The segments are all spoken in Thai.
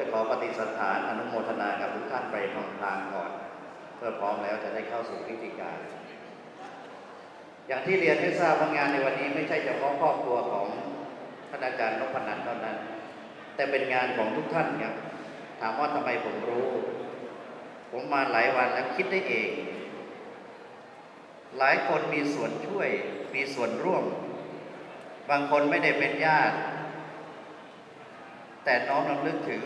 จะขอปฏิสัทธานอนุโมทนากับทุกท่านไปพลางๆก่อน เพื่อพร้อมแล้วจะได้เข้าสู่พิธีการ อย่างที่เรียนให้ทราบว่างานในวันนี้ไม่ใช่เฉพาะครอบครัวของท่านอาจารย์นพนันเท่านั้น แต่เป็นงานของทุกท่านครับถามว่าทำไมผมรู้ ผมมาหลายวันแล้วคิดได้เอง หลายคนมีส่วนช่วยมีส่วนร่วม บางคนไม่ได้เป็นญาติ แต่น้อมรำลึกถึง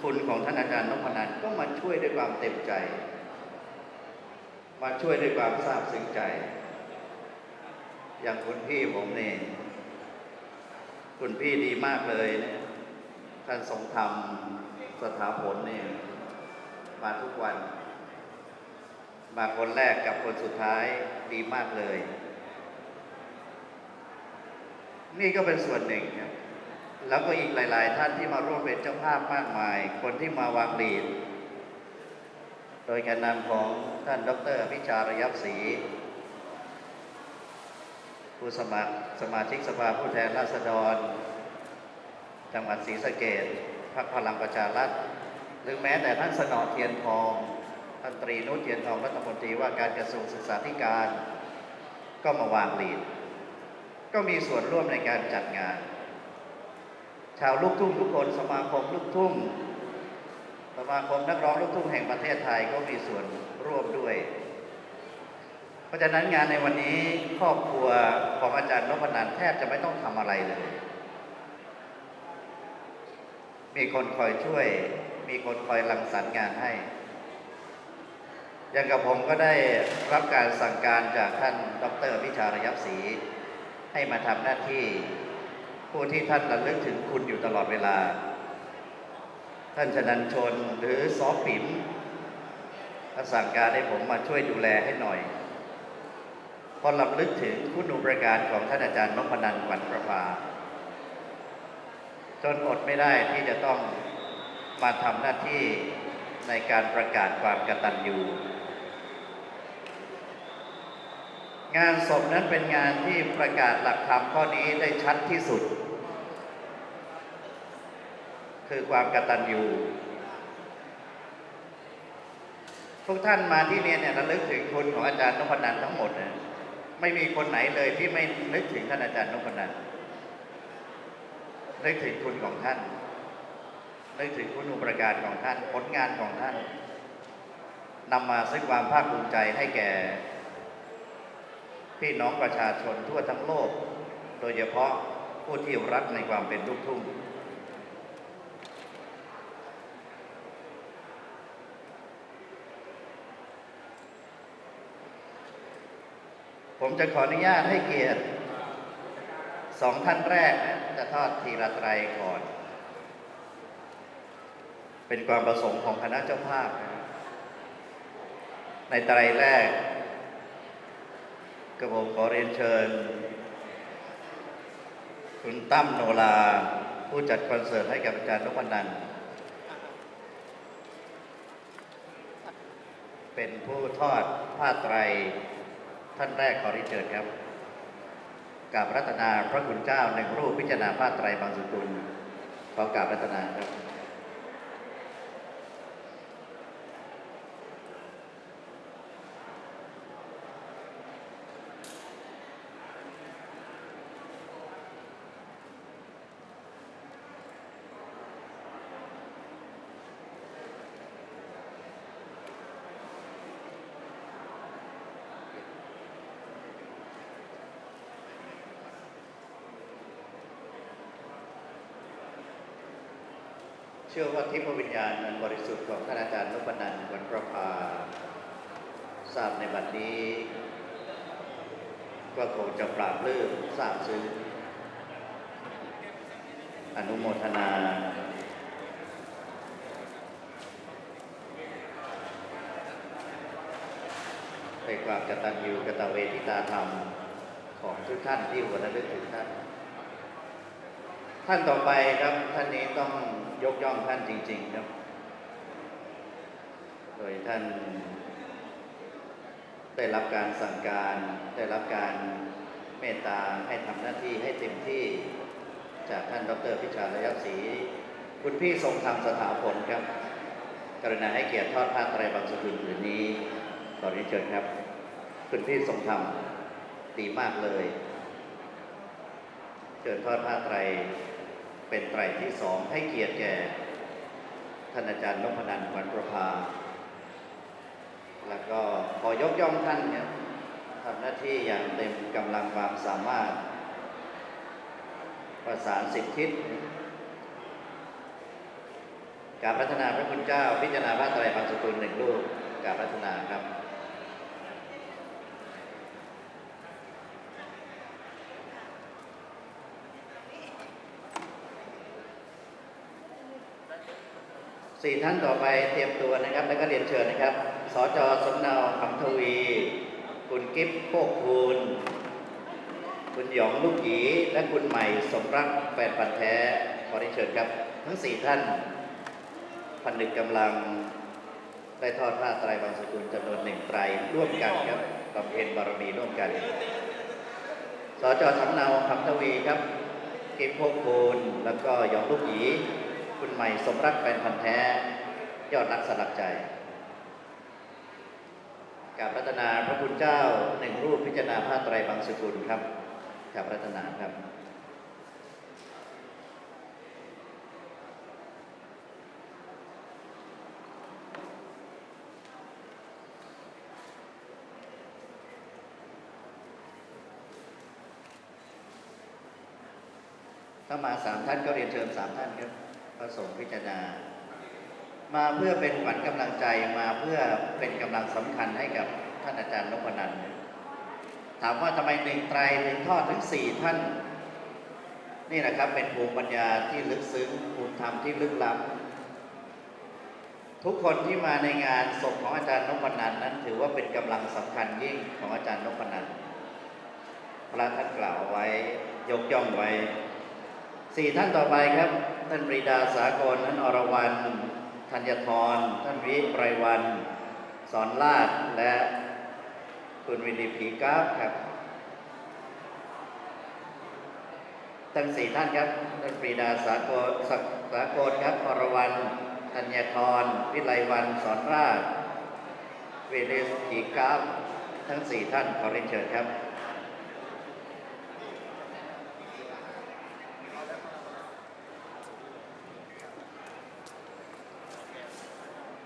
คุณของท่านอาจารย์นพนันก็มาช่วยด้วยความเต็มใจ มาช่วยด้วยความซาบซึ้งใจ อย่างคุณพี่ผมเนี่คุณพี่ดีมากเลยเนี่ยท่านทรงธรรมสถาผลเนี่ยมาทุกวัน มาคนแรกกับคนสุดท้ายดีมากเลย นี่ก็เป็นส่วนหนึ่งครับ แล้วก็อีกหลาย ๆ ท่านที่มาร่วมเป็นเจ้าภาพมากมาย คนที่มาวางหลีด โดยการนำของท่านดรพิชารยับศรีผู้สมัครสมาชิกสภาผู้แทนราษฎร จังหวัดศรีสะเกดพรรคพลังประชารัฐ หรือแม้แต่ท่านสนอเทียนทองท่านตรีนุชเทียนทองรัฐมนตรีว่าการกระทรวงศึกษาธิการ ก็มาวางหลีด ก็มีส่วนร่วมในการจัดงาน ชาวลูกทุ่งทุกคนสมาคมลูกทุ่ง สมาคมนักร้องลูกทุ่งแห่งประเทศไทยก็มีส่วนร่วมด้วย เพราะฉะนั้นงานในวันนี้ครอบครัวของอาจารย์นพนันแทบจะไม่ต้องทำอะไรเลย มีคนคอยช่วย มีคนคอยรังสรรค์งานให้ อย่างกับผมก็ได้รับการสั่งการจากท่านดรพิชารยับศรีให้มาทำหน้าที่ ผู้ที่ท่านระลึกถึงคุณอยู่ตลอดเวลา ท่านชนันชนหรือซอปิ๋มท่านสั่งการให้ผมมาช่วยดูแลให้หน่อยพอลำลึกถึงคุณอุปการของท่านอาจารย์นพนันท์วันประภา จนอดไม่ได้ที่จะต้องมาทำหน้าที่ในการประกาศความกตัญญูงานศพนั้นเป็นงานที่ประกาศหลักธรรมข้อนี้ได้ชัดที่สุด คือความกตัญญูทุกท่านมาที่นี่เนี่ยระลึกถึงคุณของอาจารย์นพนันทั้งหมดนะไม่มีคนไหนเลยที่ไม่นึกถึงท่านอาจารย์นพนันนึกถึงคุณของท่านนึกถึงคุณอุปการของท่าน ผลงานของท่านนำมาซึ่งความภาคภูมิใจให้แก่ พี่น้องประชาชนทั่วทั้งโลก โดยเฉพาะผู้ที่รักในความเป็นลูกทุ่ง ผมจะขออนุญาตให้เกียรติสองท่านแรกนะจะทอดทีละไตรก่อน เป็นความประสงค์ของคณะเจ้าภาพนะในไตรแรกกระผมขอเรียนเชิญ คุณตั้มโนลา ผู้จัดคอนเสิร์ตให้กับอาจารย์นพนันเป็นผู้ทอดผ้าไตร ท่านแรกขอริเชิญครับกราบรัตนาพระคุณเจ้าหนึ่งรูปพิจารณาพระไตรบางสุกุลขอกราบรัตนาครับ ชื่อว่าทิพวิญญาณนันบริสุทธิ์ของท่านอาจารย์นพนันวันประภาทราบในบัดนี้ ก็คงจะปราบลื้มทราบซึ้งอนุโมทนาในความกตัญญูกตเวทิตาธรรมของทุกท่านที่หัวระลึกถึงท่าน ท่านต่อไปครับท่านนี้ต้องยกย่องท่านจริง ๆ ครับ โดยท่าน ได้รับการสั่งการได้รับการเมตตาให้ทำหน้าที่ให้เต็มที่จากท่านดรพิชาระยศรีคุณพี่ทรงธรรมสถาผลครับ กรุณาให้เกียรติทอดผ้าไตรบางสกุลผืนนี้ขอเรียนเชิญครับ คุณพี่ทรงธรรมดีมากเลย เชิญทอดผ้าไตร เป็นไตรที่สองให้เกียรติแก่ท่านอาจารย์นพนันท์วันประภา แล้วก็ขอยกย่องท่านครับทำหน้าที่อย่างเต็มกำลังความสามารถ ประสานสิบทิศ การพัฒนาพระคุณเจ้าพิจารณาพระไตรบางสกุลหนึ่งรูปการพัฒนาครับ สี่ท่านต่อไปเตรียมตัวนะครับ แล้วก็เรียนเชิญนะครับ สจสมเนาคำทวี คุณกิฟต์โคกคูณคุณหยองลูกหยีและคุณใหม่สมรักแฟนปันแท้ขอเรียนเชิญครับ ทั้งสี่ท่านพันหนึกกำลังได้ทอดผ้าไตรบางสกุลจำนวนหนึ่งไตรร่วมกันครับบำเพ็ญบารมีร่วมกัน สจสำเนาคำทวีครับ กิฟต์โคกคูณแล้วก็หยองลูกหยี คุณใหม่สมรักแฟนพันธ์แท้ ยอดรักสลักใจการพัฒนาพระคุณเจ้าหนึ่งรูปพิจารณาผ้าไตรบางสกุลครับการพัฒนาครับถ้ามาสามท่านก็เรียนเชิญสามท่านครับ พระสงฆ์พิจารณา มาเพื่อเป็นขวัญกำลังใจมาเพื่อเป็นกำลังสำคัญให้กับท่านอาจารย์นพนันถามว่าทำไมหนึ่งไตรถึงทอดถึงสี่ท่าน นี่แหละครับเป็นภูมิปัญญาที่ลึกซึ้งภูมิธรรมที่ลึกล้ำทุกคนที่มาในงานศพของอาจารย์นพนันนั้น ถือว่าเป็นกำลังสำคัญยิ่งของอาจารย์นพนันพระท่านกล่าวไว้ยกย่องไว้สี่ท่านต่อไปครับ ท่านปรีดาสากลท่านอรวรรณธัญทรท่านวิไพรวัน สอนลาดและคุณวินิผีกาฟครับ ทั้งสี่ท่านครับ ท่านปรีดาสากลสักสากลครับอรวรรณธัญทรวิไลวันสอนราชเวเนสผีกาฟทั้งสี่ท่านขอเรียนเชิญครับ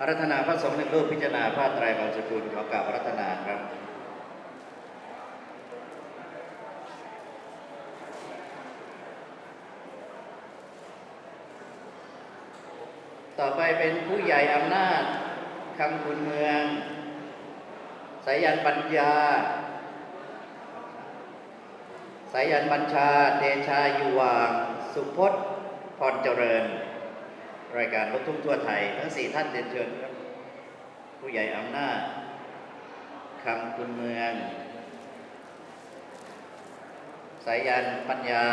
อารัธนาพระสงฆ์หนึ่งรูปพิจารณาผ้าไตรบางสกุลขอกราบอารัธนาครับต่อไปเป็นผู้ใหญ่อำนาจคำคุณเมือง สายันปัญญา สายันบัญชา เดชาอยู่วาง สุพจน์พรเจริญ รายการลูกทุ่งทั่วไทย ทั้งสี่ท่านเรียนเชิญครับ ผู้ใหญ่อำนาจคำคุณเมือง สายันปัญญา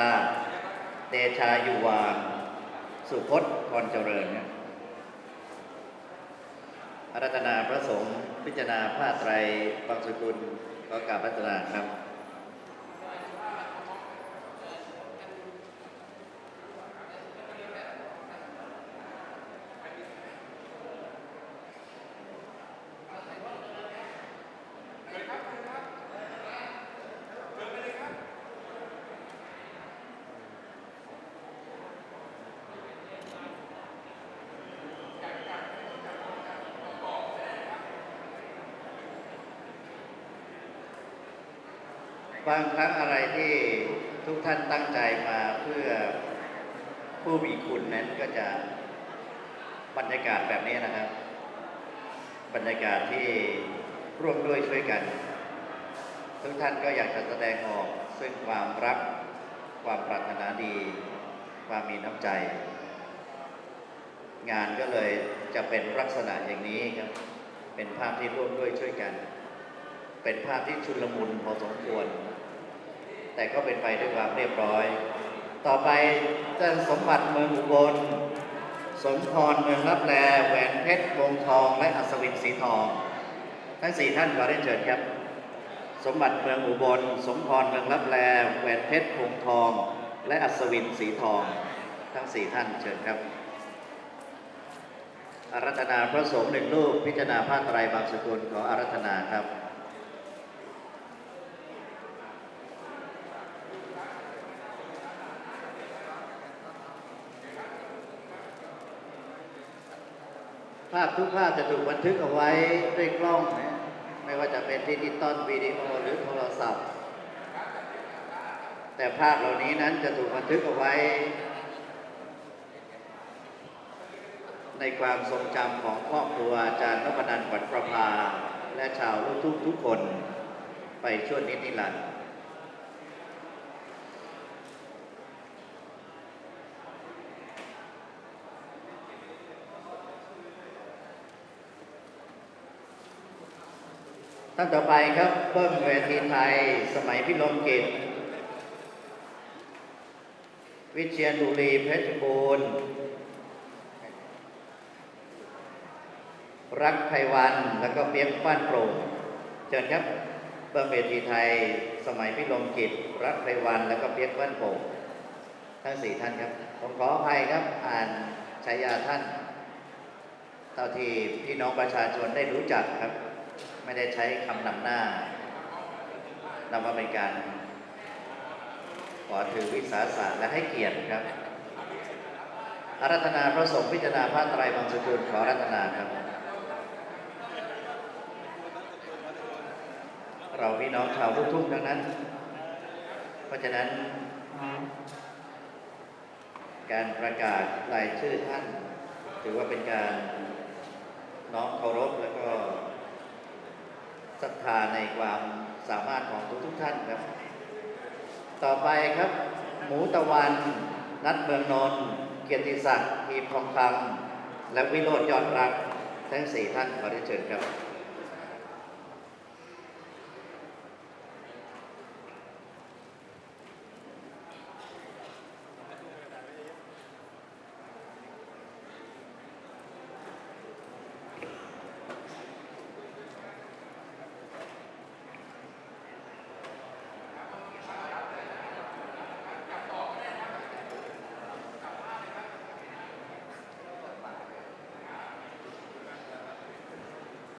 เดชาอยู่วางสุพจน์พรเจริญครับอารัตนาพระสงฆ์พิจารณาผ้าไตรบางสกุลขอกราบพัฒนาครับ บางครั้งอะไรที่ทุกท่านตั้งใจมาเพื่อผู้มีคุณนั้นก็จะบรรยากาศแบบนี้นะครับ บรรยากาศที่ร่วมด้วยช่วยกัน ทุกท่านก็อยากจะแสดงออกซึ่งความรัก ความปรารถนาดี ความมีน้ำใจ งานก็เลยจะเป็นลักษณะอย่างนี้ครับ เป็นภาพที่ร่วมด้วยช่วยกัน เป็นภาพที่ชุลมุนพอสมควร แต่ก็เป็นไปด้วยความเรียบร้อย ต่อไปท่านสมบัติเมืองอุบล สมพรเมืองรับแลแหวนเพชรวงทอง และอัศวินสีทอง ทั้งสี่ท่านขอเรียนเชิญครับ สมบัติเมืองอุบล สมพรเมืองรับแลแหวนเพชรวงทอง และอัศวินสีทอง ทั้งสี่ท่านเชิญครับอารัธนาพระสงฆ์หนึ่งรูปพิจารณาผ้าไตรบางสกุลขออารัธนาครับ ภาพทุกภาพจะถูกบันทึกเอาไว้ด้วยกล้องนะไม่ว่าจะเป็นดิจิตอลวิดีโอหรือโทรศัพท์ แต่ภาพเหล่านี้นั้นจะถูกบันทึกเอาไว้ ในความทรงจำของครอบครัวอาจารย์นพนันท์ปัตประภา และชาวลูกทุ่งทุกคนไปช่วนิดนิรันดร์ ท่านต่อไปครับเบิ้มเวทีไทย สมัยพิลมกิจ วิเชียนบุรีเพชรบูรณ์รักไพวันแล้วก็เปียกป้านโปร่งเชิญครับเบิ้มเวทีไทย สมัยพิลมกิจ รักไพวันแล้วก็เปียกป้านโปร่งทั้งสี่ท่านครับผมขออภัยครับอ่านฉายาท่านเท่าที่พี่น้องประชาชนได้รู้จักครับ ไม่ได้ใช้คำนำหน้านำมาเป็นการ ขอถือวิสาสะและให้เกียรติครับ อารัธนาพระสงฆ์พิจารณาพระไตรบางสกุลขออารัธนาครับ เราพี่น้องชาวลูกทุ่งทั้งนั้น เพราะฉะนั้น การประกาศรายชื่อท่าน ถือว่าเป็นการน้อมเคารพแล้วก็ศรัทธาใน ความสามารถของทุกๆท่านครับ ต่อไปครับ หมูตะวัน นัดเมืองนนท์เกียรติศักดิ์ทีมทองคำและวิโรธยอดรัก ทั้งสี่ท่านขอได้เชิญครับ